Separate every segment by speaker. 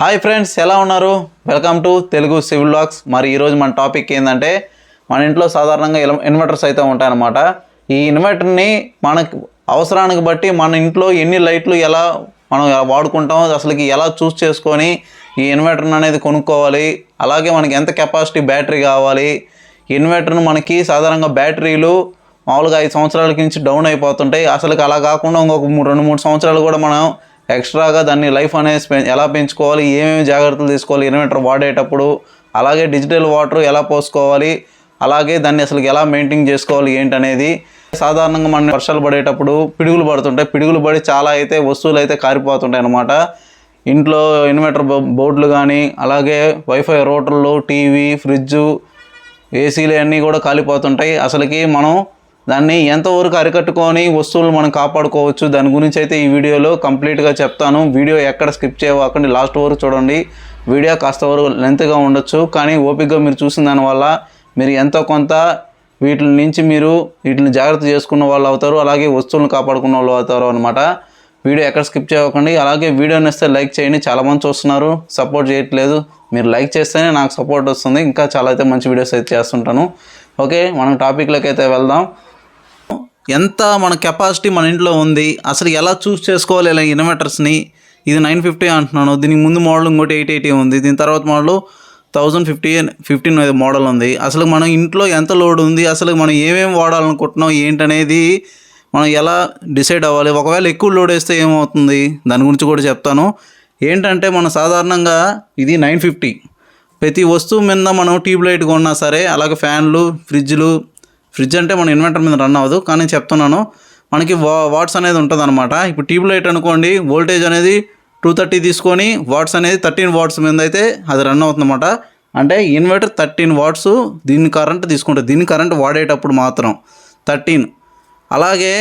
Speaker 1: Hi friends ఎలా ఉన్నారు? Welcome to Telugu civil locks మరి ఈరోజు మన టాపిక్ ఏంటంటే మన ఇంట్లో సాధారణంగా ఇన్వర్టర్స్ అయితే ఉంటాయన్నమాట. ఈ ఇన్వర్టర్ని మనకు అవసరానికి బట్టి మన ఇంట్లో ఎన్ని లైట్లు ఎలా మనం వాడుకుంటాం అసలుకి ఎలా చూస్ చేసుకొని ఈ ఇన్వర్టర్ని అనేది కొనుక్కోవాలి. అలాగే మనకి ఎంత కెపాసిటీ బ్యాటరీ కావాలి. ఇన్వర్టర్ను మనకి సాధారణంగా బ్యాటరీలు మామూలుగా ఐదు సంవత్సరాల నుంచి డౌన్ అయిపోతుంటాయి. అసలు అలా కాకుండా ఇంకొక రెండు మూడు సంవత్సరాలు కూడా మనం ఎక్స్ట్రాగా దాన్ని లైఫ్ అనేది ఎలా పెంచుకోవాలి ఏమేమి జాగ్రత్తలు తీసుకోవాలి ఇన్వర్టర్ వాడేటప్పుడు అలాగే డిజిటల్ వాటర్ ఎలా పోసుకోవాలి అలాగే దాన్ని అసలు ఎలా మెయింటైన్ చేసుకోవాలి ఏంటనేది. సాధారణంగా మన వర్షాలు పడేటప్పుడు పిడుగులు పడుతుంటాయి. పిడుగులు పడి చాలా అయితే వస్తువులు అయితే కారిపోతుంటాయి అన్నమాట. ఇంట్లో ఇన్వర్టర్ బోర్డులు కానీ అలాగే వైఫై రోటర్లు టీవీ ఫ్రిడ్జు ఏసీలు అన్నీ కూడా కాలిపోతుంటాయి. అసలుకి మనం దాన్ని ఎంతవరకు అరికట్టుకొని వస్తువులు మనం కాపాడుకోవచ్చు దాని గురించి అయితే ఈ వీడియోలో కంప్లీట్గా చెప్తాను. వీడియో ఎక్కడ స్కిప్ చేయవకండి లాస్ట్ వరకు చూడండి. వీడియో కాస్త వరకు లెంత్గా ఉండొచ్చు కానీ ఓపికగా మీరు చూసిన దానివల్ల మీరు ఎంతో కొంత వీటి నుంచి మీరు వీటిని జాగ్రత్త చేసుకున్న వాళ్ళు అవుతారు అలాగే వస్తువులను కాపాడుకున్న వాళ్ళు అవుతారు అనమాట వీడియో ఎక్కడ స్కిప్ చేయకండి అలాగే వీడియో నచ్చితే లైక్ చేయండి. చాలామంది చూస్తున్నారు సపోర్ట్ చేయట్లేదు. మీరు లైక్ చేస్తేనే నాకు సపోర్ట్ వస్తుంది. ఇంకా చాలా అయితే మంచి వీడియోస్ అయితే చేస్తుంటాను. ఓకే మనం టాపిక్లోకి అయితే వెళ్దాం. ఎంత మన కెపాసిటీ మన ఇంట్లో ఉంది అసలు ఎలా చూస్ చేసుకోవాలి ఇలా ఇన్వర్టర్స్ని ఇది నైన్ ఫిఫ్టీ అంటున్నాను దీనికి ముందు మోడల్ ఇంకోటి ఎయిట్ ఎయిటీ ఉంది దీని తర్వాత model thousand fifty fifteen model ఉంది. అసలు మనం ఇంట్లో ఎంత లోడ్ ఉంది అసలు మనం ఏమేమి వాడాలనుకుంటున్నాం ఏంటనేది మనం ఎలా డిసైడ్ అవ్వాలి? ఒకవేళ ఎక్కువ లోడ్ వేస్తే ఏమవుతుంది? దాని గురించి కూడా చెప్తాను. ఏంటంటే మనం సాధారణంగా ఇది నైన్ ఫిఫ్టీ. ప్రతి వస్తువు మీద మనం ట్యూబ్ లైట్ కొన్నా సరే అలాగే ఫ్యాన్లు ఫ్రిడ్జ్లు ఫ్రిడ్జ్ అంటే మన ఇన్వర్టర్ మీద రన్ అవ్వదు. కానీ చెప్తున్నాను మనకి వా వాట్స్ అనేది ఉంటుంది అనమాట ఇప్పుడు ట్యూబ్ లైట్ అనుకోండి వోల్టేజ్ అనేది టూ థర్టీ తీసుకొని వాట్స్ అనేది థర్టీన్ వాట్స్ మీద అయితే అది రన్ అవుతుందన్నమాట. అంటే ఇన్వర్టర్ థర్టీన్ వాట్స్ దీని కరెంట్ తీసుకుంటుంది. దీని కరెంట్ వాడేటప్పుడు మాత్రం థర్టీన్. అలాగే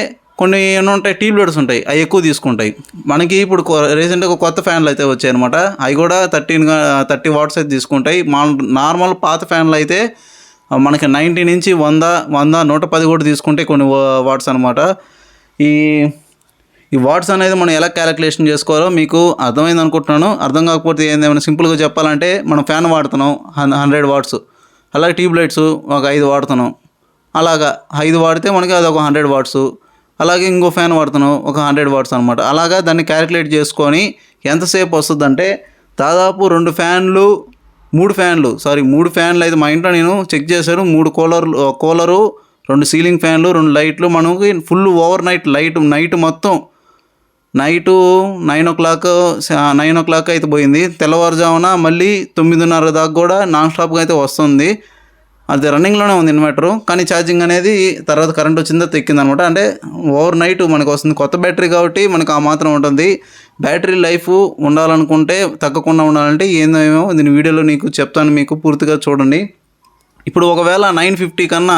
Speaker 1: కొన్ని ఏమైనా ఉంటాయి ట్యూబ్ లైట్స్ ఉంటాయి అవి ఎక్కువ తీసుకుంటాయి. మనకి ఇప్పుడు రీసెంట్గా కొత్త ఫ్యాన్లు అయితే వచ్చాయి అనమాట అవి కూడా థర్టీన్ థర్టీ వాట్స్ అయితే తీసుకుంటాయి. మా నార్మల్ పాత ఫ్యాన్లు అయితే మనకి నైంటీ నుంచి వంద వంద నూట పది కూడా తీసుకుంటే కొన్ని వాట్స్ అనమాట ఈ ఈ వాట్స్ అనేది మనం ఎలా క్యాలిక్యులేషన్ చేసుకోవాలో మీకు అర్థమైంది అనుకుంటున్నాను. అర్థం కాకపోతే ఏమైనా సింపుల్గా చెప్పాలంటే మనం ఫ్యాన్ వాడుతున్నాం హన్ హండ్రెడ్ వాట్స్. అలాగే ట్యూబ్ లైట్స్ ఒక ఐదు వాడుతున్నాం. అలాగా ఐదు వాడితే మనకి అది ఒక హండ్రెడ్ వాట్స్. అలాగే ఇంకో ఫ్యాన్ వాడుతున్నాం ఒక హండ్రెడ్ వాట్స్ అనమాట అలాగా దాన్ని క్యాలిక్యులేట్ చేసుకొని ఎంతసేపు వస్తుందంటే దాదాపు రెండు ఫ్యాన్లు మూడు ఫ్యాన్లు సారీ మూడు ఫ్యాన్లు అయితే మా ఇంట్లో నేను చెక్ చేశాను. మూడు కూలర్లు కూలరు రెండు సీలింగ్ ఫ్యాన్లు రెండు లైట్లు మనకి full overnight light night మొత్తం. Night nine o'clock nine o'clock అయితే పోయింది. తెల్లవారుజామున మళ్ళీ తొమ్మిదిన్నర దాకా కూడా నాన్ స్టాప్గా అయితే వస్తుంది. అది రన్నింగ్లోనే ఉంది ఇన్వర్టర్. కానీ ఛార్జింగ్ అనేది తర్వాత కరెంట్ వచ్చిందో తెక్కింది అనమాట అంటే ఓవర్ నైట్ మనకు వస్తుంది కొత్త బ్యాటరీ కాబట్టి మనకు ఆ మాత్రం ఉంటుంది. బ్యాటరీ లైఫ్ ఉండాలనుకుంటే తగ్గకుండా ఉండాలంటే ఏందో ఏమో దీని వీడియోలో నీకు చెప్తాను మీకు పూర్తిగా చూడండి. ఇప్పుడు ఒకవేళ నైన్ ఫిఫ్టీ కన్నా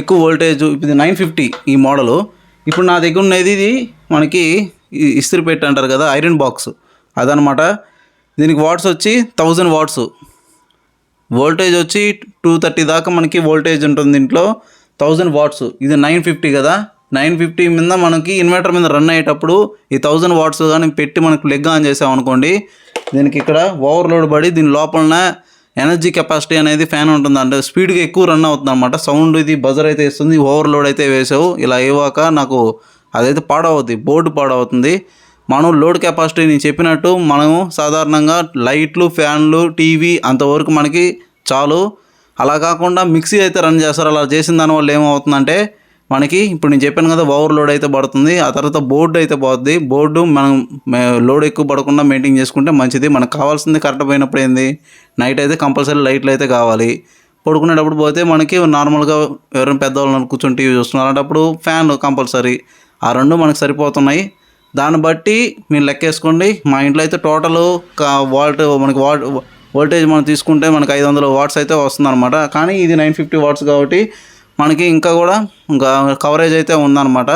Speaker 1: ఎక్కువ వోల్టేజ్ ఇది నైన్ ఫిఫ్టీ ఈ మోడలు. ఇప్పుడు నా దగ్గర ఉన్నది ఇది మనకి ఇస్త్రీ పెట్టి అంటారు కదా ఐరన్ బాక్స్. అదనమాట. దీనికి వాట్స్ వచ్చి థౌజండ్ వాట్స్. వోల్టేజ్ వచ్చి టూ థర్టీ దాకా మనకి వోల్టేజ్ ఉంటుంది దీంట్లో. థౌజండ్ వాట్స్ ఇది నైన్ ఫిఫ్టీ కదా. నైన్ ఫిఫ్టీ మీద మనకి ఇన్వర్టర్ మీద రన్ అయ్యేటప్పుడు ఈ థౌజండ్ వాట్స్ కానీ పెట్టి మనకు లెగ్ ఆన్ చేసాం అనుకోండి. దీనికి ఇక్కడ ఓవర్లోడ్ పడి దీని లోపలన ఎనర్జీ కెపాసిటీ అనేది ఫ్యాన్ ఉంటుంది. అంటే స్పీడ్గా ఎక్కువ రన్ అవుతుంది అనమాట సౌండ్ ఇది బజర్ అయితే ఇస్తుంది ఓవర్లోడ్ అయితే వేసావు. ఇలా అయ్యాక నాకు అదైతే పాడవుతుంది బోర్డు పాడవుతుంది. మనం లోడ్ కెపాసిటీ నేను చెప్పినట్టు మనము సాధారణంగా లైట్లు ఫ్యాన్లు టీవీ అంతవరకు మనకి చాలు. అలా కాకుండా మిక్సీ అయితే రన్ చేస్తారు. అలా చేసిన దానివల్ల ఏమవుతుందంటే మనకి ఇప్పుడు నేను చెప్పాను కదా ఓవర్ లోడ్ అయితే పడుతుంది. ఆ తర్వాత బోర్డు అయితే పోతుంది బోర్డు మనం లోడ్ ఎక్కువ పడకుండా మెయింటైన్ చేసుకుంటే మంచిది. మనకు కావాల్సింది కరెక్ట్ పోయినప్పుడు ఏంది? నైట్ అయితే కంపల్సరీ లైట్లు అయితే కావాలి. పడుకునేటప్పుడు పోతే మనకి నార్మల్గా ఎవరైనా పెద్దవాళ్ళు కూర్చొని టీవీ చూస్తున్నారు. అలాంటప్పుడు ఫ్యాన్ కంపల్సరీ. ఆ రెండు మనకు సరిపోతున్నాయి. దాన్ని బట్టి మీరు లెక్కేసుకోండి. మా ఇంట్లో అయితే టోటల్ వాల్ట్ మనకి వాట్ వోల్టేజ్ మనం తీసుకుంటే మనకి ఐదు వందల వాట్స్ అయితే వస్తుందన్నమాట. కానీ ఇది నైన్ ఫిఫ్టీ వాట్స్ కాబట్టి మనకి ఇంకా కూడా ఇంకా కవరేజ్ అయితే ఉందన్నమాట.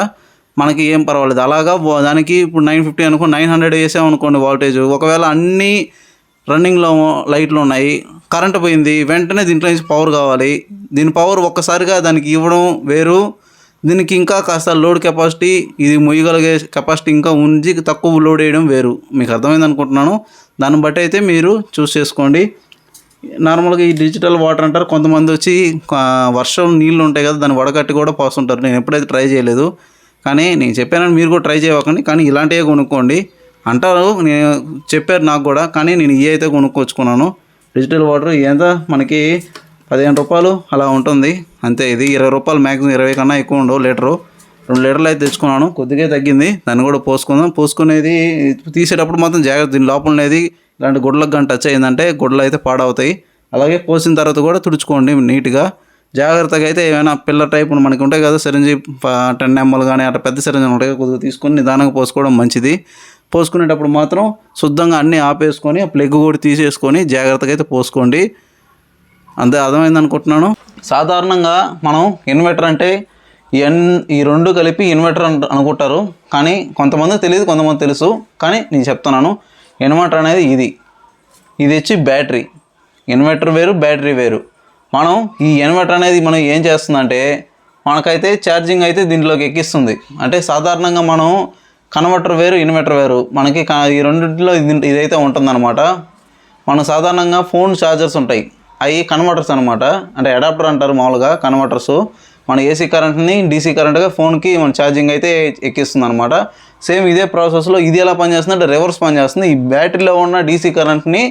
Speaker 1: మనకి ఏం పర్వాలేదు. అలాగా దానికి ఇప్పుడు నైన్ ఫిఫ్టీ అనుకో నైన్ హండ్రెడ్ వేసామనుకోండి వోల్టేజ్ ఒకవేళ అన్ని రన్నింగ్లో లైట్లు ఉన్నాయి కరెంట్ పోయింది వెంటనే దీంట్లో నుంచి పవర్ కావాలి. దీని పవర్ ఒక్కసారిగా దానికి ఇవ్వడం వేరు. దీనికి ఇంకా కాస్త లోడ్ కెపాసిటీ ఇది మొయ్యగలిగే కెపాసిటీ ఇంకా ఉంచి తక్కువ లోడ్ వేయడం వేరు. మీకు అర్థమైంది అనుకుంటున్నాను. దాన్ని బట్టి అయితే మీరు చూస్ చేసుకోండి. నార్మల్గా ఈ డిజిటల్ వాటర్ అంటారు. కొంతమంది వచ్చి వర్షం నీళ్ళు ఉంటాయి కదా దాన్ని వడగట్టి కూడా పోస్తుంటారు. నేను ఎప్పుడైతే ట్రై చేయలేదు. కానీ నేను చెప్పానని మీరు కూడా ట్రై చేయకండి కానీ ఇలాంటివే కొనుక్కోండి. అంటారు నేను చెప్పారు నాకు కూడా. కానీ నేను ఇవి అయితే కొనుక్కొచ్చుకున్నాను డిజిటల్ వాటర్ ఎంత మనకి పదిహేను రూపాయలు అలా ఉంటుంది. అంతే ఇది ఇరవై రూపాయలు మ్యాక్సిమం ఇరవై కన్నా ఎక్కువ ఉండవు లీటరు. రెండు లీటర్లు అయితే తెచ్చుకున్నాను కొద్దిగా తగ్గింది. దాన్ని కూడా పోసుకుందాం. పోసుకునేది తీసేటప్పుడు మాత్రం జాగ్రత్త దీని లోపలనేది ఇలాంటి గుడ్లకు కానీ టచ్ అయిందంటే గుడ్లు అయితే పాడవుతాయి. అలాగే పోసిన తర్వాత కూడా తుడుచుకోండి నీట్గా. జాగ్రత్తగా అయితే ఏమైనా పిల్ల టైప్ మనకి ఉంటాయి కదా సిరంజి టెన్ ఎంఎల్ కానీ అట్లా పెద్ద సిరంజి ఉంటాయి కొద్దిగా తీసుకొని నిదానంగా పోసుకోవడం మంచిది. పోసుకునేటప్పుడు మాత్రం శుద్ధంగా అన్నీ ఆపేసుకొని ప్లగ్ కూడా తీసేసుకొని జాగ్రత్తగా అయితే పోసుకోండి. అంతే అర్థమైంది అనుకుంటున్నాను. సాధారణంగా మనం ఇన్వర్టర్ అంటే ఎన్ ఈ రెండు కలిపి ఇన్వర్టర్ అంట- అనుకుంటారు. కానీ కొంతమంది తెలియదు కొంతమంది తెలుసు. కానీ నేను చెప్తున్నాను ఇన్వర్టర్ అనేది ఇది. ఇది వచ్చి బ్యాటరీ. ఇన్వర్టర్ వేరు బ్యాటరీ వేరు. మనం ఈ ఇన్వర్టర్ అనేది మనం ఏం చేస్తుందంటే మనకైతే ఛార్జింగ్ అయితే దీంట్లోకి ఎక్కిస్తుంది. అంటే సాధారణంగా మనం కన్వర్టర్ వేరు ఇన్వర్టర్ వేరు. మనకి ఈ రెండింటిలో ఇది ఇదైతే ఉంటుందన్నమాట. మనం సాధారణంగా ఫోన్ ఛార్జర్స్ ఉంటాయి. అవి కన్వర్టర్స్ అనమాట అంటే అడాప్టర్ అంటారు మామూలుగా కన్వర్టర్స్ మన ఏసీ కరెంట్ని డీసీ కరెంట్గా ఫోన్కి మన ఛార్జింగ్ అయితే ఎక్కిస్తుంది అనమాట సేమ్ ఇదే ప్రాసెస్లో ఇది ఎలా పనిచేస్తుంది అంటే రివర్స్ పనిచేస్తుంది. ఈ బ్యాటరీలో ఉన్న డీసీ కరెంట్ని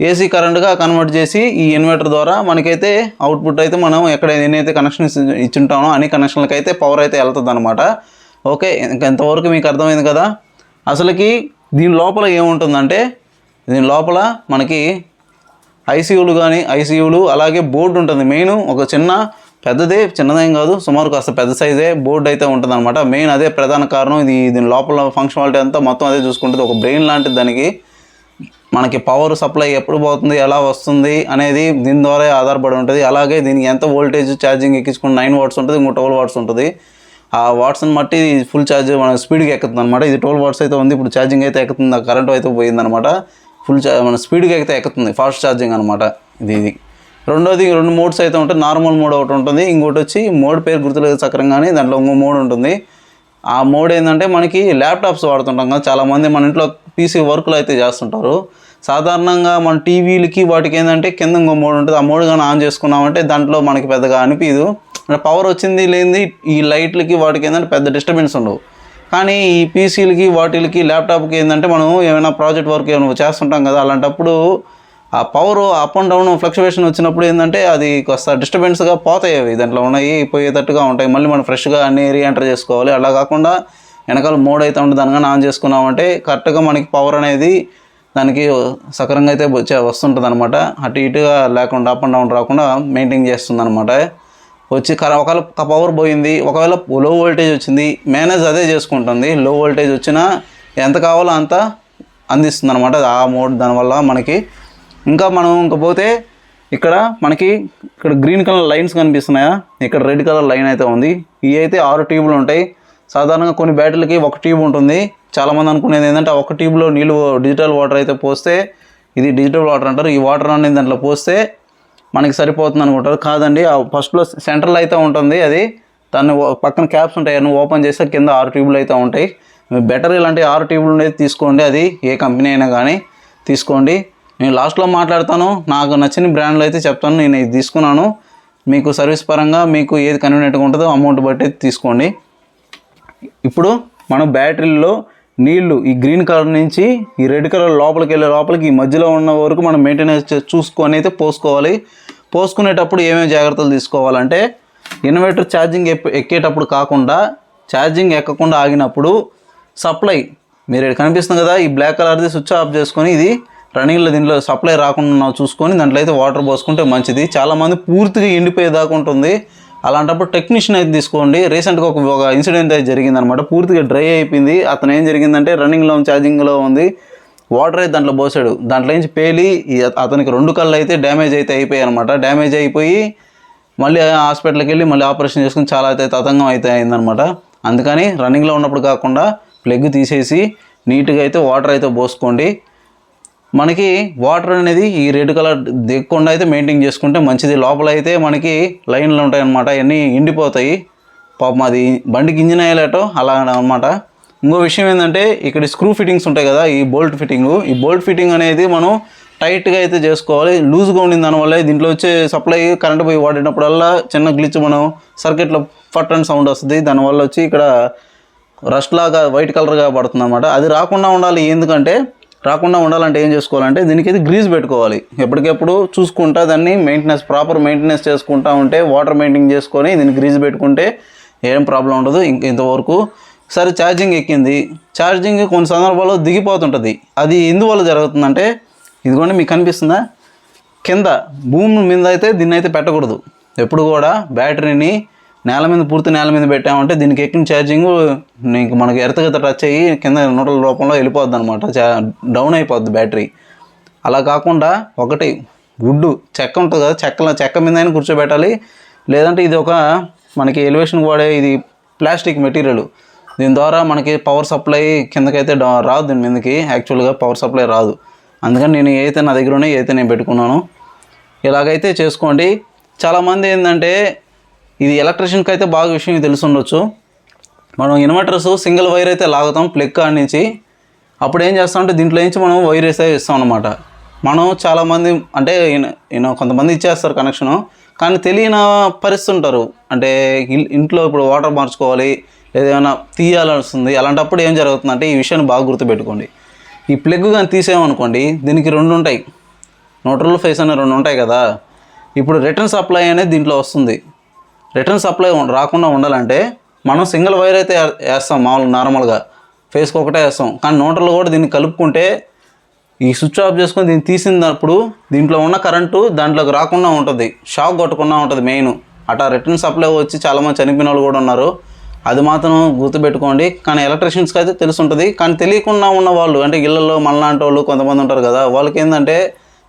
Speaker 1: ఏసీ కరెంట్గా కన్వర్ట్ చేసి ఈ ఇన్వర్టర్ ద్వారా మనకైతే అవుట్పుట్ అయితే మనం ఎక్కడ ఎన్నైతే కనెక్షన్ ఇచ్చుంటామో అన్ని కనెక్షన్లకు అయితే పవర్ అయితే వెళ్తుంది అనమాట ఓకే ఇంకా ఎంతవరకు మీకు అర్థమైంది కదా? అసలుకి దీని లోపల ఏముంటుందంటే దీని లోపల మనకి ఐసీయూలు కానీ ఐసీయూలు అలాగే బోర్డు ఉంటుంది. మెయిన్ ఒక చిన్న పెద్దదే చిన్నదేం కాదు. సుమారు కాస్త పెద్ద సైజే బోర్డు అయితే ఉంటుంది అనమాట మెయిన్ అదే ప్రధాన కారణం. ఇది దీని లోపల ఫంక్షనాలిటీ అంతా మొత్తం అదే చూసుకుంటుంది. ఒక బ్రెయిన్ లాంటిది దానికి. మనకి పవర్ సప్లై ఎప్పుడు పోతుంది ఎలా వస్తుంది అనేది దీని ద్వారా ఆధారపడి ఉంటుంది. అలాగే దీనికి ఎంత వోల్టేజ్ ఛార్జింగ్ ఎక్కించుకుని నైన్ వాట్స్ ఉంటుంది ఇంకో ట్వెల్వ్ వాట్స్ ఉంటుంది. ఆ వాట్స్ని బట్టి ఫుల్ ఛార్జ్ మన స్పీడ్గా ఎక్కుతుంది అనమాట ఇది ట్వెల్వ్ వాట్స్ అయితే ఉంది ఇప్పుడు ఛార్జింగ్ అయితే ఎక్కుతుంది కరెంట్ అయితే పోయిందనమాట ఫుల్ చార్జ్ మన స్పీడ్గా అయితే ఎక్కుతుంది. ఫాస్ట్ ఛార్జింగ్ అనమాట ఇది ఇది. రెండోది రెండు మోడ్స్ అయితే ఉంటాయి నార్మల్ మోడ్ ఒకటి ఉంటుంది. ఇంకోటి వచ్చి మోడ్ పేరు గుర్తులేదు సక్రంగానే దాంట్లో ఇంకో మోడ్ ఉంటుంది. ఆ మోడ్ ఏంటంటే మనకి ల్యాప్టాప్స్ వాడుతుంటాం కదా చాలామంది మన ఇంట్లో పీసీ వర్క్లు అయితే చేస్తుంటారు. సాధారణంగా మన టీవీలకి వాటికి ఏంటంటే కింద ఇంకో మోడ్ ఉంటుంది. ఆ మోడ్ కానీ ఆన్ చేసుకున్నామంటే దాంట్లో మనకి పెద్దగా అనిపించదు అంటే పవర్ వచ్చింది లేనిది ఈ లైట్లకి వాటికి ఏంటంటే పెద్ద డిస్టర్బెన్స్ ఉండవు. కానీ ఈ పీసీలకి వాటిలకి ల్యాప్టాప్కి ఏంటంటే మనం ఏమైనా ప్రాజెక్ట్ వర్క్ ఏమైనా చేస్తుంటాం కదా అలాంటప్పుడు ఆ power up and down fluctuation వచ్చినప్పుడు ఏంటంటే అది కాస్త డిస్టర్బెన్స్గా పోతాయి అవి. దాంట్లో ఉన్నాయి పోయేటట్టుగా ఉంటాయి. మళ్ళీ మనం ఫ్రెష్గా అన్ని రీఎంటర్ చేసుకోవాలి. అలా కాకుండా వెనకాల మోడ్ అయితే ఉంటుంది దానికన్నా ఆన్ చేసుకున్నామంటే కరెక్ట్గా మనకి పవర్ అనేది దానికి సకరంగా అయితే వచ్చే వస్తుంటుంది అనమాట అటు ఇటుగా లేకుండా అప్ అండ్ డౌన్ రాకుండా మెయింటైన్ చేస్తుంది అనమాట వచ్చి ఒకవేళ పవర్ పోయింది ఒకవేళ లో వోల్టేజ్ వచ్చింది మేనేజ్ అదే చేసుకుంటుంది. లో వోల్టేజ్ వచ్చినా ఎంత కావాలో అంత అందిస్తుంది అనమాట ఆ మోడ్ దానివల్ల మనకి. ఇంకా మనం ఇంకపోతే ఇక్కడ మనకి ఇక్కడ గ్రీన్ కలర్ లైన్స్ కనిపిస్తున్నాయా? ఇక్కడ రెడ్ కలర్ లైన్ అయితే ఉంది. ఇవి అయితే ఆరు ట్యూబ్లు ఉంటాయి. సాధారణంగా కొన్ని బ్యాటరీలకి ఒక ట్యూబ్ ఉంటుంది. చాలామంది అనుకునేది ఏంటంటే ఒక ట్యూబ్లో నీళ్ళు డిజిటల్ వాటర్ అయితే పోస్తే ఇది డిజిటల్ వాటర్ అంటారు. ఈ వాటర్ అనేది దాంట్లో పోస్తే మనకి సరిపోతుంది అనుకుంటారు. కాదండి ఆ ఫస్ట్లో సెంటర్లో అయితే ఉంటుంది. అది దాన్ని పక్కన క్యాప్స్ ఉంటాయి. అన్ని ఓపెన్ చేస్తే కింద ఆరు ట్యూబ్లు అయితే ఉంటాయి. బెటర్ ఇలాంటి ఆరు ట్యూబ్లు ఉండేది తీసుకోండి. అది ఏ కంపెనీ అయినా కానీ తీసుకోండి. నేను లాస్ట్లో మాట్లాడతాను. నాకు నచ్చిన బ్రాండ్లు అయితే చెప్తాను. నేను ఇది తీసుకున్నాను. మీకు సర్వీస్ పరంగా మీకు ఏది కన్వీనియంట్గా ఉంటుందో అమౌంట్ బట్టి తీసుకోండి. ఇప్పుడు మనం బ్యాటరీలో నీళ్ళు ఈ గ్రీన్ కలర్ నుంచి ఈ రెడ్ కలర్ లోపలికి వెళ్ళే లోపలికి ఈ మధ్యలో ఉన్న వరకు మనం మెయింటెనెన్స్ చూసుకొని అయితే పోసుకోవాలి. పోసుకునేటప్పుడు ఏమేమి జాగ్రత్తలు తీసుకోవాలంటే ఇన్వర్టర్ ఛార్జింగ్ ఎక్కేటప్పుడు కాకుండా ఛార్జింగ్ ఎక్కకుండా ఆగినప్పుడు సప్లై. మీరు ఇక్కడ కనిపిస్తుంది కదా ఈ బ్లాక్ కలర్ది స్విచ్ ఆఫ్ చేసుకొని ఇది రన్నింగ్లో దీంట్లో సప్లై రాకుండా చూసుకొని దాంట్లో అయితే వాటర్ పోసుకుంటే మంచిది. చాలామంది పూర్తిగా ఎండిపోయేదాకా ఉంటుంది. అలాంటప్పుడు టెక్నీషియన్ అయితే తీసుకోండి. రీసెంట్గా ఒక ఒక ఇన్సిడెంట్ అయితే జరిగిందనమాట పూర్తిగా డ్రై అయిపోయింది. అతను ఏం జరిగిందంటే రన్నింగ్లో ఛార్జింగ్లో ఉంది. వాటర్ అయితే దాంట్లో పోసాడు. దాంట్లో నుంచి పేలి అతనికి రెండు కళ్ళు అయితే డ్యామేజ్ అయితే అయిపోయాయి అనమాట డ్యామేజ్ అయిపోయి మళ్ళీ హాస్పిటల్కి వెళ్ళి మళ్ళీ ఆపరేషన్ చేసుకుని చాలా అయితే తతంగం అయితే అయిందనమాట అందుకని రన్నింగ్లో ఉన్నప్పుడు కాకుండా ప్లగ్ తీసేసి నీట్గా అయితే వాటర్ అయితే పోసుకోండి. మనకి వాటర్ అనేది ఈ రెడ్ కలర్ దిగకుండా అయితే మెయింటైన్ చేసుకుంటే మంచిది. లోపల అయితే మనకి లైన్లు ఉంటాయి అన్నమాట అవన్నీ ఎండిపోతాయి. పాపం అది బండికి ఇంజిన్ అయ్యేలేటో అలా అనమాట ఇంకో విషయం ఏంటంటే ఇక్కడ స్క్రూ ఫిట్టింగ్స్ ఉంటాయి కదా ఈ బోల్ట్ ఫిట్టింగ్. ఈ బోల్ట్ ఫిట్టింగ్ అనేది మనం టైట్గా అయితే చేసుకోవాలి. లూజ్గా ఉండిన దానివల్ల దీంట్లో వచ్చే సప్లై కరెంట్ పోయి వాడినప్పుడల్లా చిన్న గ్లిచ్ మనం సర్క్యూట్లో ఫట్ అండ్ సౌండ్ వస్తుంది. దానివల్ల వచ్చి ఇక్కడ రస్ట్ లాగా వైట్ కలర్గా పడుతుంది అనమాట అది రాకుండా ఉండాలి. ఎందుకంటే రాకుండా ఉండాలంటే ఏం చేసుకోవాలంటే దీనికి ఇది గ్రీజ్ పెట్టుకోవాలి. ఎప్పటికెప్పుడు చూసుకుంటా దాన్ని మెయింటెనెన్స్ ప్రాపర్ మెయింటెనెన్స్ చేసుకుంటా ఉంటే వాటర్ మెయింటైన్ చేసుకొని దీన్ని గ్రీజ్ పెట్టుకుంటే ఏం ప్రాబ్లం ఉండదు. ఇంక ఇంతవరకు సరే ఛార్జింగ్ ఎక్కింది. ఛార్జింగ్ కొన్ని సందర్భాల్లో దిగిపోతుంటుంది. అది ఎందువల్ల జరుగుతుందంటే ఇదిగోండి మీకు కనిపిస్తుందా? కింద భూమి మీద అయితే దీన్ని అయితే పెట్టకూడదు. ఎప్పుడు కూడా బ్యాటరీని నేల మీద పూర్తి నేల మీద పెట్టామంటే దీనికి ఎక్కిన ఛార్జింగ్ నీకు మనకి ఎర్తగత టచ్ అయ్యి కింద నూటల రూపంలో వెళ్ళిపోద్ది అనమాట డౌన్ అయిపోద్ది బ్యాటరీ అలా కాకుండా ఒకటి వుడ్ చెక్క ఉంటుంది కదా చెక్క చెక్క మీద అయినా కూర్చోబెట్టాలి. లేదంటే ఇది ఒక మనకి ఎలివేషన్ వాడే ఇది ప్లాస్టిక్ మెటీరియల్ దీని ద్వారా మనకి పవర్ సప్లై కిందకైతే రాదు దీని మీదకి. యాక్చువల్గా పవర్ సప్లై రాదు. అందుకని నేను ఏదైతే నా దగ్గర ఉన్నాయో ఏదైతే నేను పెట్టుకున్నాను ఇలాగైతే చేసుకోండి. చాలామంది ఏంటంటే ఇది ఎలక్ట్రిషియన్కి అయితే బాగా విషయం తెలిసి ఉండొచ్చు మనం ఇన్వర్టర్స్ సింగిల్ వైర్ అయితే లాగుతాం ప్లగ్ కాడి నుంచి. అప్పుడు ఏం చేస్తామంటే దీంట్లో నుంచి మనం వైర్ వేసే ఇస్తాం అనమాట మనం చాలామంది అంటే ఈయన- ఈయన కొంతమంది ఇచ్చేస్తారు కనెక్షను కానీ తెలియని పరిస్థితి ఉంటారు. అంటే ఇంట్లో ఇప్పుడు వాటర్ మార్చుకోవాలి లేదా ఏమైనా తీయాలనిస్తుంది అలాంటప్పుడు ఏం జరుగుతుందంటే ఈ విషయాన్ని బాగా గుర్తుపెట్టుకోండి. ఈ ప్లగ్ కానీ తీసేయమనుకోండి దీనికి రెండు ఉంటాయి. న్యూట్రల్ ఫేస్ అనే రెండు ఉంటాయి కదా. ఇప్పుడు రిటర్న్ సప్లై అనేది దీంట్లో వస్తుంది. రిటర్న్ సప్లై రాకుండా ఉండాలంటే మనం సింగిల్ వైర్ అయితే వేస్తాం మామూలుగా నార్మల్గా. ఫేస్కి ఒకటే వేస్తాం. కానీ న్యూట్రల్ కూడా దీన్ని కలుపుకుంటే ఈ స్విచ్ ఆఫ్ చేసుకొని దీన్ని తీసినప్పుడు దీంట్లో ఉన్న కరెంటు దాంట్లోకి రాకుండా ఉంటుంది. షాక్ కొట్టకుండా ఉంటుంది మెయిన్. అట్లా రిటర్న్ సప్లై వచ్చి చాలామంది చనిపోయిన వాళ్ళు కూడా ఉన్నారు. అది మాత్రం గుర్తుపెట్టుకోండి. కానీ ఎలక్ట్రీషియన్స్కి అయితే తెలిసి ఉంటుంది కానీ తెలియకుండా ఉన్న వాళ్ళు అంటే ఇళ్ళల్లో మనలాంటి వాళ్ళు కొంతమంది ఉంటారు కదా వాళ్ళకి ఏంటంటే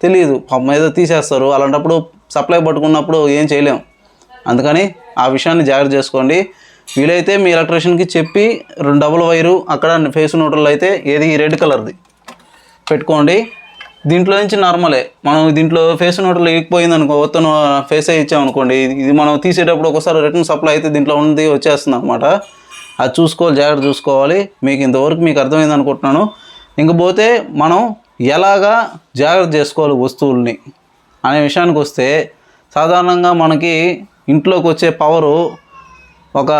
Speaker 1: తెలియదు. పాపం ఏదో తీసేస్తారు. అలాంటప్పుడు సప్లై పట్టుకున్నప్పుడు ఏం చేయలేం. అందుకని ఆ విషయాన్ని జాగ్రత్త చేసుకోండి. వీలైతే మీ ఎలక్ట్రీషియన్కి చెప్పి రెండు డబుల్ వైరు అక్కడ ఫేస్ న్యూట్రల్ అయితే ఏది రెడ్ కలర్ది పెట్టుకోండి. దీంట్లో నుంచి నార్మలే మనం దీంట్లో ఫేస్ న్యూట్రల్ ఎక్కిపోయింది అనుకో ఒత్తను ఫేస్ ఇచ్చామనుకోండి ఇది- ఇది మనం తీసేటప్పుడు ఒకసారి రిటర్న్ సప్లై అయితే దీంట్లో ఉంది వచ్చేస్తుంది అనమాట అది చూసుకోవాలి జాగ్రత్త చూసుకోవాలి. మీకు ఇంతవరకు మీకు అర్థమైంది అనుకుంటున్నాను. ఇంకపోతే మనం ఎలాగా జాగ్రత్త చేసుకోవాలి వస్తువుల్ని అనే విషయానికి వస్తే సాధారణంగా మనకి ఇంట్లోకి వచ్చే పవరు ఒక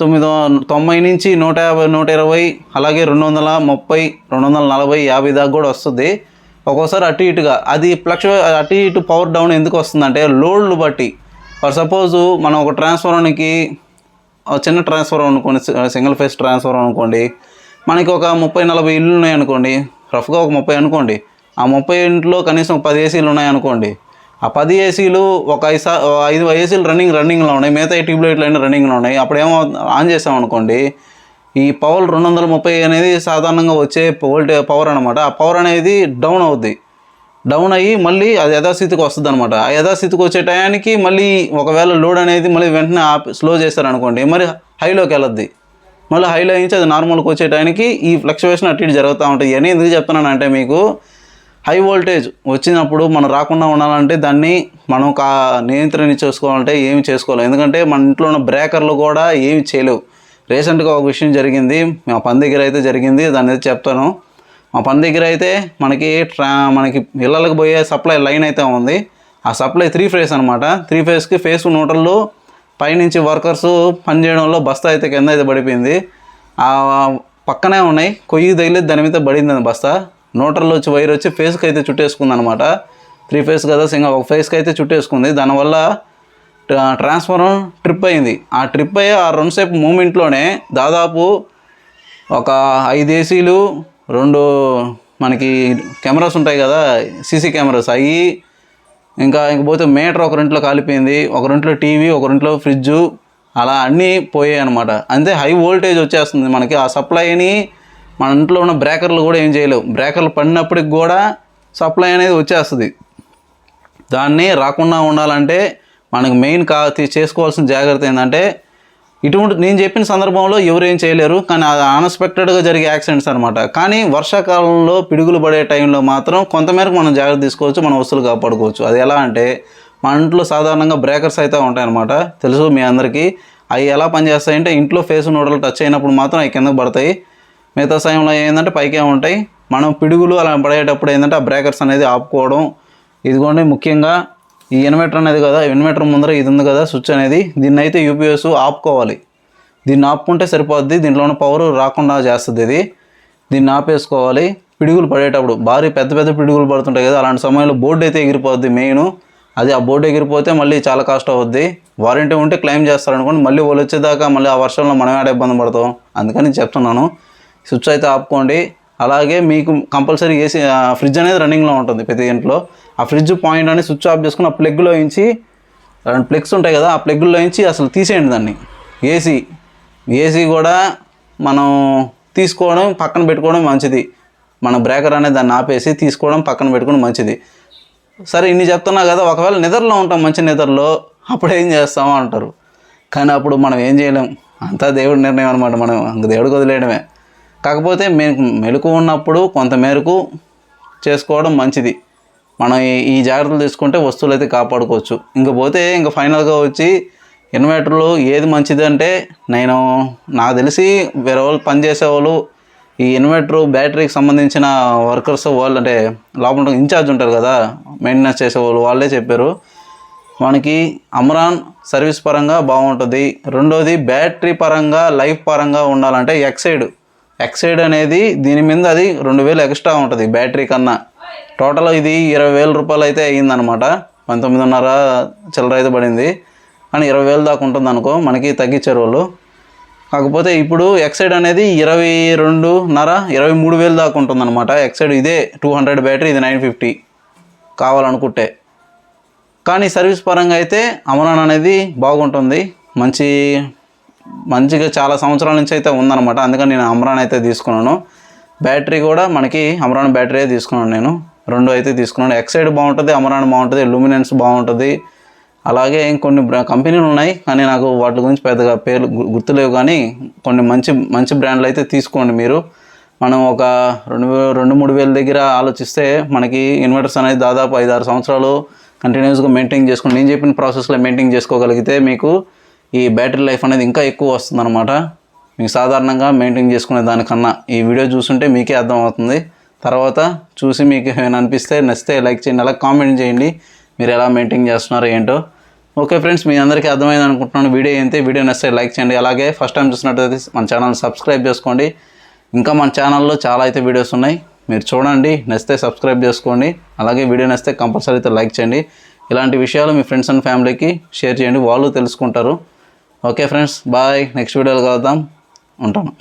Speaker 1: తొమ్మిది తొంభై నుంచి నూట యాభై నూట ఇరవై అలాగే రెండు వందల ముప్పై రెండు వందల నలభై యాభై దాకా కూడా వస్తుంది. ఒక్కోసారి అటు ఇటుగా అది ఫ్లక్చు అటు ఇటు పవర్ డౌన్ ఎందుకు వస్తుందంటే లోడ్లు బట్టి. ఫర్ సపోజు మనం ఒక ట్రాన్స్ఫార్మర్కి చిన్న ట్రాన్స్ఫర్ అనుకోండి సింగిల్ ఫేస్ ట్రాన్స్ఫర్ అనుకోండి మనకి ఒక ముప్పై నలభై ఇల్లు ఉన్నాయి అనుకోండి రఫ్గా ఒక ముప్పై అనుకోండి. ఆ ముప్పై ఇంట్లో కనీసం ఒక పది ఏసీలు ఉన్నాయి అనుకోండి ఆ పది ఏసీలు ఒక ఐదు ఐదు ఏసీలు రన్నింగ్ రన్నింగ్లో ఉన్నాయి. మిగతా ట్యూబ్లైట్లు అయినా రన్నింగ్లో ఉన్నాయి. అప్పుడు ఏమో ఆన్ చేసాం అనుకోండి ఈ పవర్ రెండు వందల ముప్పై అనేది సాధారణంగా వచ్చే వోల్టే పవర్ అనమాట ఆ పవర్ అనేది డౌన్ అవుద్ది. డౌన్ అయ్యి మళ్ళీ అది యథాస్థితికి వస్తుంది అనమాట ఆ యథాస్థితికి వచ్చే టయానికి మళ్ళీ ఒకవేళ లోడ్ అనేది మళ్ళీ వెంటనే ఆపి స్లో చేస్తారనుకోండి మరి హైలోకి వెళ్ళొద్ది. మళ్ళీ హైలో నుంచి అది నార్మల్కి వచ్చే టయానికి ఈ ఫ్లక్చువేషన్ అటు ఇటు జరుగుతూ ఉంటాయి ఇవన్నీ ఎందుకు చెప్తున్నానంటే మీకు హై వోల్టేజ్ వచ్చినప్పుడు మనం రాకుండా ఉండాలంటే దాన్ని మనం కా నియంత్రణ చేసుకోవాలంటే ఏమి చేసుకోవాలి ఎందుకంటే మన ఇంట్లో ఉన్న బ్రేకర్లు కూడా ఏమి చేయలేవు. రీసెంట్గా ఒక విషయం జరిగింది. మా పని దగ్గర అయితే జరిగింది. దాని అయితే చెప్తాను. మా పని దగ్గర అయితే మనకి ట్రా మనకి ఇళ్ళకి పోయే సప్లై లైన్ అయితే ఉంది. ఆ సప్లై త్రీ ఫేస్ అనమాట త్రీ ఫేస్కి ఫేస్ నూటల్లో పైనుంచి వర్కర్స్ పనిచేయడంలో బస్తా అయితే కింద అయితే పడిపోయింది. ఆ పక్కనే ఉన్నాయి. కొయ్యి తగిలి దాని మీద పడింది బస్తా. నోటర్లో వచ్చి వైర్ వచ్చి ఫేస్కి అయితే చుట్టేసుకుంది అనమాట త్రీ ఫేస్ కదా సింగల్ ఒక ఫేస్కి అయితే చుట్టేసుకుంది. దానివల్ల ట్రాన్స్ఫార్మర్ ట్రిప్ అయింది. ఆ ట్రిప్ అయ్యి ఆ రెండు సేపు మూమెంట్లోనే దాదాపు ఒక ఐదు ఏసీలు రెండు మనకి కెమెరాస్ ఉంటాయి కదా సీసీ కెమెరాస్. అవి ఇంకా ఇంకపోతే మీటర్ ఒక రెంట్లో కాలిపోయింది ఒక రెంట్లో టీవీ ఒక రెంట్లో ఫ్రిడ్జు అలా అన్నీ పోయాయి అనమాట అంతే హై వోల్టేజ్ వచ్చేస్తుంది మనకి. ఆ సప్లైని మన ఇంట్లో ఉన్న బ్రేకర్లు కూడా ఏం చేయలేవు. బ్రేకర్లు పడినప్పటికి కూడా సప్లై అనేది వచ్చేస్తుంది. దాన్ని రాకుండా ఉండాలంటే మనకు మెయిన్ కా చేసుకోవాల్సిన జాగ్రత్త ఏంటంటే ఇటువంటి నేను చెప్పిన సందర్భంలో ఎవరు ఏం చేయలేరు. కానీ అది అన్ఎక్స్పెక్టెడ్గా జరిగే యాక్సిడెంట్స్ అనమాట కానీ వర్షాకాలంలో పిడుగులు పడే టైంలో మాత్రం కొంతమేరకు మనం జాగ్రత్త తీసుకోవచ్చు మన వస్తువులు కాపాడుకోవచ్చు. అది ఎలా అంటే మన ఇంట్లో సాధారణంగా బ్రేకర్స్ అయితే ఉంటాయన్నమాట. తెలుసు మీ అందరికీ. అవి ఎలా పనిచేస్తాయంటే ఇంట్లో ఫేస్ నోడలు టచ్ అయినప్పుడు మాత్రం అవి కిందకు పడతాయి. మిగతా సమయంలో ఏంటంటే పైకే ఉంటాయి. మనం పిడుగులు అలా పడేటప్పుడు ఏంటంటే ఆ బ్రేకర్స్ అనేది ఆపుకోవడం. ఇదిగోండి ముఖ్యంగా ఈ ఇన్వర్టర్ అనేది కదా ఇన్వర్టర్ ముందర ఇది ఉంది కదా స్విచ్ అనేది. దీన్ని అయితే యూపీఎస్ ఆపుకోవాలి. దీన్ని ఆపుకుంటే సరిపోద్ది. దీంట్లో ఉన్న పవర్ రాకుండా చేస్తుంది ఇది. దీన్ని ఆపేసుకోవాలి. పిడుగులు పడేటప్పుడు భారీ పెద్ద పెద్ద పిడుగులు పడుతుంటాయి కదా అలాంటి సమయంలో బోర్డు అయితే ఎగిరిపోద్ది మెయిన్. అది ఆ బోర్డు ఎగిరిపోతే మళ్ళీ చాలా కాస్ట్ అవుద్ది. వారంటీ ఉంటే క్లెయిమ్ చేస్తారనుకోండి మళ్ళీ వాళ్ళు వచ్చేదాకా మళ్ళీ ఆ వర్షంలో మనం ఆడ ఇబ్బంది పడతాం. అందుకని చెప్తున్నాను. స్విచ్ అయితే ఆపుకోండి. అలాగే మీకు కంపల్సరీ ఏసీ ఫ్రిడ్జ్ అనేది రన్నింగ్లో ఉంటుంది ప్రతి ఇంట్లో. ఆ ఫ్రిడ్జ్ పాయింట్ అని స్విచ్ ఆఫ్ చేసుకుని ఆ ప్లగ్లో ఇంచి రెండు ప్లగ్స్ ఉంటాయి కదా ఆ ప్లగ్లో ఇంచి అసలు తీసేయండి దాన్ని. ఏసీ ఏసీ కూడా మనం తీసుకోవడం పక్కన పెట్టుకోవడం మంచిది. మన బ్రేకర్ అనేది దాన్ని ఆపేసి తీసుకోవడం పక్కన పెట్టుకోవడం మంచిది. సరే ఇన్ని చెప్తున్నా కదా ఒకవేళ నిద్రలో ఉంటాం మంచి నిద్రలో అప్పుడు ఏం చేస్తామో అంటారు. కానీ అప్పుడు మనం ఏం చేయలేం. అంతా దేవుడి నిర్ణయం అనమాట మనం. దేవుడికి వదిలేయడమే. కాకపోతే మేము మెలకు ఉన్నప్పుడు కొంతమేరకు చేసుకోవడం మంచిది. మనం ఈ- జాగ్రత్తలు తీసుకుంటే వస్తువులు అయితే కాపాడుకోవచ్చు. ఇంకపోతే ఇంకా ఇంక ఫైనల్గా వచ్చి ఇన్వర్టర్లు ఏది మంచిది అంటే నేను నాకు తెలిసి వేరే వాళ్ళు పనిచేసేవాళ్ళు ఈ ఇన్వర్టర్ బ్యాటరీకి సంబంధించిన వర్కర్స్ వాళ్ళు అంటే లోపల ఇన్ఛార్జ్ ఉంటారు కదా మెయింటెనెన్స్ చేసేవాళ్ళు వాళ్ళే చెప్పారు. మనకి అమరాన్ సర్వీస్ పరంగా బాగుంటుంది. రెండోది బ్యాటరీ పరంగా లైఫ్ పరంగా ఉండాలంటే ఎక్సైడ్. ఎక్సైడ్ అనేది దీని మీద అది రెండు వేలు ఎక్స్ట్రా ఉంటుంది బ్యాటరీ కన్నా. టోటల్ ఇది ఇరవై వేల రూపాయలు అయితే అయ్యిందనమాట పంతొమ్మిదిన్నర చిల్లర అయితే పడింది. అని ఇరవై వేలు దాకా ఉంటుంది అనుకో మనకి తగ్గించారు వాళ్ళు. కాకపోతే ఇప్పుడు ఎక్సైడ్ అనేది ఇరవై రెండున్నర ఇరవై మూడు వేలు దాకా ఉంటుంది అనమాట ఎక్సైడ్ ఇదే టూ హండ్రెడ్ బ్యాటరీ ఇది నైన్ ఫిఫ్టీ కావాలనుకుంటే. కానీ సర్వీస్ పరంగా అయితే అమరాన్ అనేది బాగుంటుంది. మంచి మంచిగా చాలా సంవత్సరాల నుంచి అయితే ఉందన్నమాట. అందుకని నేను అమరాన్ అయితే తీసుకున్నాను. బ్యాటరీ కూడా మనకి అమరాన్ బ్యాటరీ తీసుకున్నాను నేను. రెండు అయితే తీసుకున్నాను. ఎక్సైడ్ బాగుంటుంది అమరాన్ బాగుంటుంది లూమినెన్స్ బాగుంటుంది. అలాగే ఇంకొన్ని కంపెనీలు ఉన్నాయి కానీ నాకు వాటి గురించి పెద్దగా పేర్లు గు- గుర్తులేవు కానీ కొన్ని మంచి మంచి బ్రాండ్లు అయితే తీసుకోండి మీరు. మనం ఒక రెండు రెండు మూడు వేల దగ్గర ఆలోచిస్తే మనకి ఇన్వర్టర్స్ అనేది దాదాపు ఐదు ఆరు సంవత్సరాలు కంటిన్యూస్గా మెయింటైన్ చేసుకుని నేను చెప్పిన ప్రాసెస్లో మెయింటైన్ చేసుకోగలిగితే మీకు ఈ బ్యాటరీ లైఫ్ అనేది ఇంకా ఎక్కువ వస్తుందన్నమాట. మీకు సాధారణంగా మెయింటైన్ చేసుకునే దానికన్నా ఈ వీడియో చూస్తుంటే మీకే అర్థమవుతుంది. తర్వాత చూసి మీకు ఏమైనా అనిపిస్తే నచ్చితే లైక్ చేయండి అలా కామెంట్ చేయండి. మీరు ఎలా మెయింటైన్ చేస్తున్నారో ఏంటో. ఓకే ఫ్రెండ్స్ మీ అందరికీ అర్థమైంది అనుకుంటున్నాను. వీడియో అయితే వీడియో నచ్చితే లైక్ చేయండి. అలాగే ఫస్ట్ టైం చూసినట్టయితే మన ఛానల్ సబ్స్క్రైబ్ చేసుకోండి. ఇంకా మన ఛానల్లో చాలా అయితే వీడియోస్ ఉన్నాయి. మీరు చూడండి నచ్చితే సబ్స్క్రైబ్ చేసుకోండి. అలాగే వీడియో నచ్చితే కంపల్సరీ అయితే లైక్ చేయండి. ఇలాంటి విషయాలు మీ ఫ్రెండ్స్ అండ్ ఫ్యామిలీకి షేర్ చేయండి. వాళ్ళు తెలుసుకుంటారు. ఓకే ఫ్రెండ్స్ బాయ్ నెక్స్ట్ వీడియోలో కలుద్దాం. ఉంటాను.